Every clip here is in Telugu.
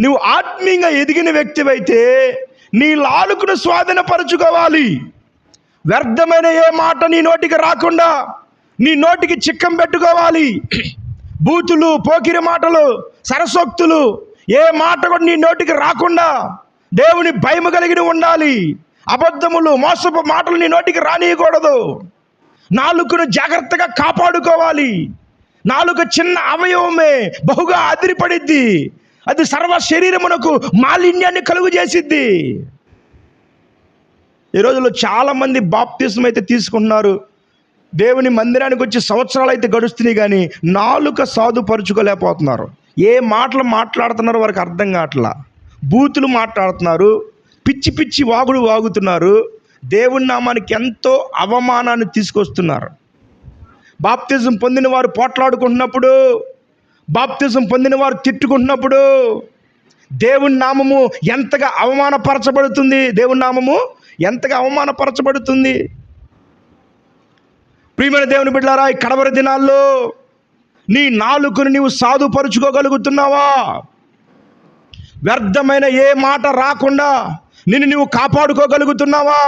నువ్వు ఆత్మీయంగా ఎదిగిన వ్యక్తివైతే నీ లాలుకును స్వాధీనపరచుకోవాలి. వ్యర్థమైన ఏ మాట నీ నోటికి రాకుండా నీ నోటికి చిక్కం పెట్టుకోవాలి. బూతులు పోకిరి మాటలు సరసోక్తులు ఏ మాట కూడా నీ నోటికి రాకుండా దేవుని భయం కలిగి ఉండాలి. అబద్ధములు మోసపు మాటలు నీ నోటికి రానియకూడదు. నాలుకను జాగ్రత్తగా కాపాడుకోవాలి. నాలుక చిన్న అవయవమే బహుగా అదిరిపడిద్ది. అది సర్వ శరీరమునకు మాలిన్యాన్ని కలుగు చేసిద్ది ఈ రోజుల్లో చాలామంది బాప్తిజం అయితే తీసుకుంటున్నారు. దేవుని మందిరానికి వచ్చి సంవత్సరాలు అయితే గడుస్తున్నాయి కానీ నాలుక సాధుపరుచుకోలేకపోతున్నారు. ఏ మాటలు మాట్లాడుతున్నారో వారికి అర్థం కావట్లా. బూతులు మాట్లాడుతున్నారు. పిచ్చి పిచ్చి వాగుడు వాగుతున్నారు. దేవుని నామానికి ఎంతో అవమానాన్ని తీసుకొస్తున్నారు. బాప్తిజం పొందిన వారు పోట్లాడుకుంటున్నప్పుడు బాప్తిజం పొందిన వారు తిట్టుకుంటున్నప్పుడు దేవుని నామము ఎంతగా అవమానపరచబడుతుంది? దేవుని నామము ఎంతగా అవమానపరచబడుతుంది? ప్రియమైన దేవుని బిడ్డారా ఈ కడవరి దినాల్లో నీ నాలుకను నీవు సాధుపరుచుకోగలుగుతున్నావా? వ్యర్థమైన ఏ మాట రాకుండా నిన్ను నీవు కాపాడుకోగలుగుతున్నావా?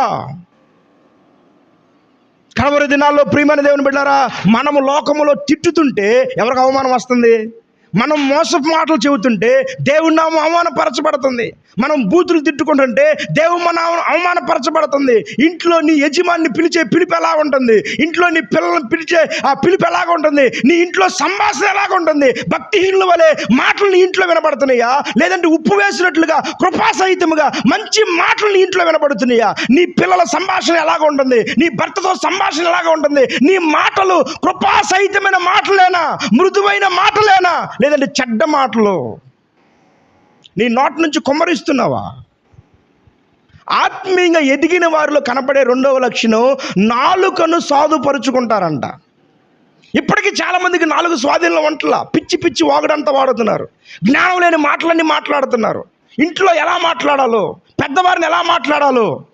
కడవరి దినాల్లో ప్రియమైన దేవుని బిడ్డారా మనము లోకములో తిట్టుతుంటే ఎవరికి అవమానం వస్తుంది? మనం మోసపు మాటలు చెబుతుంటే దేవుడు నామం అవమానపరచబడుతుంది. మనం బూతులు తిట్టుకుంటుంటే దేవుడు మన అవమానపరచబడుతుంది. ఇంట్లో నీ యజమాని పిలిచే పిలుపు ఎలా ఉంటుంది? ఇంట్లో నీ పిల్లల్ని పిలిచే ఆ పిలుపు ఎలాగ ఉంటుంది? నీ ఇంట్లో సంభాషణ ఎలాగ ఉంటుంది? భక్తిహీనుల వలె మాటలు నీ ఇంట్లో వినబడుతున్నాయా? లేదంటే ఉప్పు వేసినట్లుగా కృపాసహితముగా మంచి మాటలు నీ ఇంట్లో వినబడుతున్నాయా? నీ పిల్లల సంభాషణ ఎలాగ ఉంటుంది? నీ భర్తతో సంభాషణ ఎలాగ ఉంటుంది? నీ మాటలు కృపాసహితమైన మాటలేనా? మృదువైన మాటలేనా? లేదంటే చెడ్డ మాటలు. నీ నోటి నుంచి కుమ్మరిస్తున్నావా? ఆత్మీయంగా ఎదిగిన వారిలో కనపడే రెండవ లక్షణం నాలుకను సాధుపరుచుకుంటారంట. ఇప్పటికీ చాలామందికి నాలుగు స్వాధీనంలో వంటల. పిచ్చి పిచ్చి వాగుడంతా వాడుతున్నారు. జ్ఞానం లేని మాటలన్నీ మాట్లాడుతున్నారు. ఇంట్లో ఎలా మాట్లాడాలో? పెద్దవారిని ఎలా మాట్లాడాలో?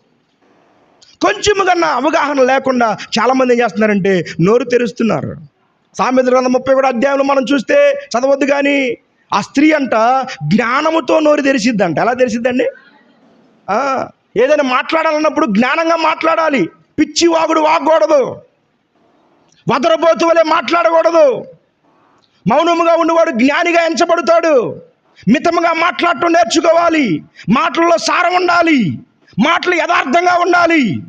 కొంచెం కన్నా అవగాహన లేకుండా చాలామంది ఏం చేస్తున్నారంటే నోరు తెరుస్తున్నారు. సామెత గ్రంథం ముప్పై కూడా అధ్యాయంలో మనం చూస్తే చదవద్దు కానీ ఆ స్త్రీ అంట జ్ఞానముతో నోరు తెరిసిద్దంట ఎలా తెరిసిద్దండి ఏదైనా మాట్లాడాలన్నప్పుడు జ్ఞానంగా మాట్లాడాలి. పిచ్చి వాగుడు వాగకూడదు. వదరబోతు వలె మాట్లాడకూడదు. మౌనముగా ఉన్నవాడు జ్ఞానిగా ఎంచబడతాడు. మితముగా మాట్లాడటం నేర్చుకోవాలి. మాటల్లో సారం ఉండాలి. మాటలు యథార్థంగా ఉండాలి.